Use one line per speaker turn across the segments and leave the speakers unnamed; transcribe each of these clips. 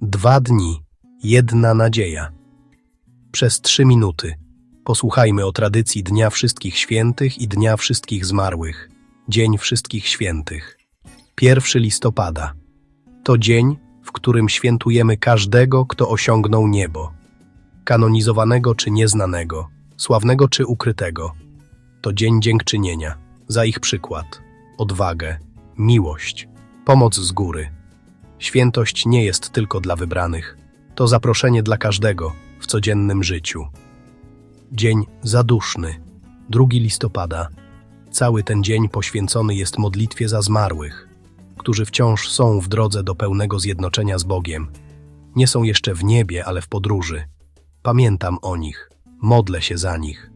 Dwa dni, jedna nadzieja. Przez trzy minuty posłuchajmy o tradycji Dnia Wszystkich Świętych i Dnia Wszystkich Zmarłych. Dzień Wszystkich Świętych. 1 listopada. To dzień, w którym świętujemy każdego, kto osiągnął niebo. Kanonizowanego czy nieznanego, sławnego czy ukrytego. To dzień dziękczynienia za ich przykład, odwagę, miłość, pomoc z góry. Świętość nie jest tylko dla wybranych, to zaproszenie dla każdego w codziennym życiu. Dzień zaduszny, 2 listopada. Cały ten dzień poświęcony jest modlitwie za zmarłych, którzy wciąż są w drodze do pełnego zjednoczenia z Bogiem. Nie są jeszcze w niebie, ale w podróży. Pamiętam o nich, modlę się za nich.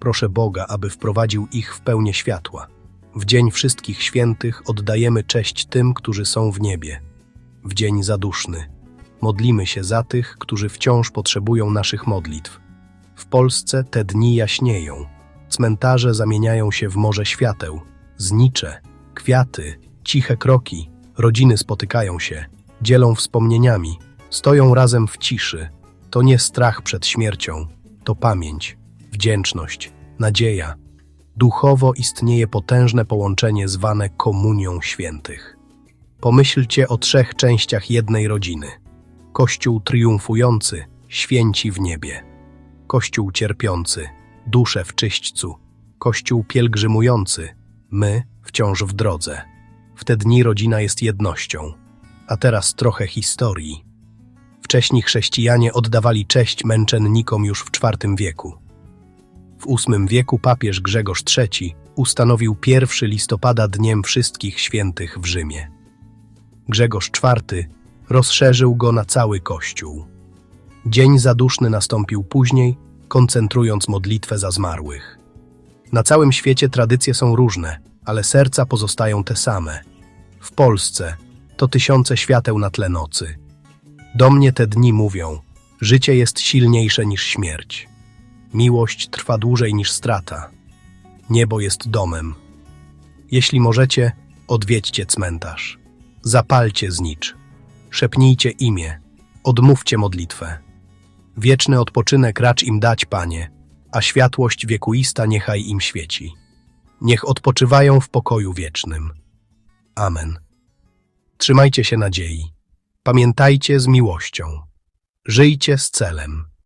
Proszę Boga, aby wprowadził ich w pełnię światła. W dzień wszystkich świętych oddajemy cześć tym, którzy są w niebie. W dzień zaduszny modlimy się za tych, którzy wciąż potrzebują naszych modlitw. W Polsce te dni jaśnieją. Cmentarze zamieniają się w morze świateł. Znicze, kwiaty, ciche kroki, rodziny spotykają się, dzielą wspomnieniami, stoją razem w ciszy. To nie strach przed śmiercią, to pamięć, wdzięczność, nadzieja. Duchowo istnieje potężne połączenie zwane komunią świętych. Pomyślcie o trzech częściach jednej rodziny. Kościół triumfujący, święci w niebie. Kościół cierpiący, dusze w czyśćcu. Kościół pielgrzymujący, my wciąż w drodze. W te dni rodzina jest jednością. A teraz trochę historii. Wcześni chrześcijanie oddawali cześć męczennikom już w IV wieku. W VIII wieku papież Grzegorz III ustanowił 1 listopada Dniem Wszystkich Świętych w Rzymie. Grzegorz IV rozszerzył go na cały Kościół. Dzień zaduszny nastąpił później, koncentrując modlitwę za zmarłych. Na całym świecie tradycje są różne, ale serca pozostają te same. W Polsce to tysiące świateł na tle nocy. Do mnie te dni mówią: życie jest silniejsze niż śmierć. Miłość trwa dłużej niż strata. Niebo jest domem. Jeśli możecie, odwiedźcie cmentarz. Zapalcie znicz. Szepnijcie imię. Odmówcie modlitwę. Wieczny odpoczynek racz im dać, Panie, a światłość wiekuista niechaj im świeci. Niech odpoczywają w pokoju wiecznym. Amen. Trzymajcie się nadziei. Pamiętajcie z miłością. Żyjcie z celem.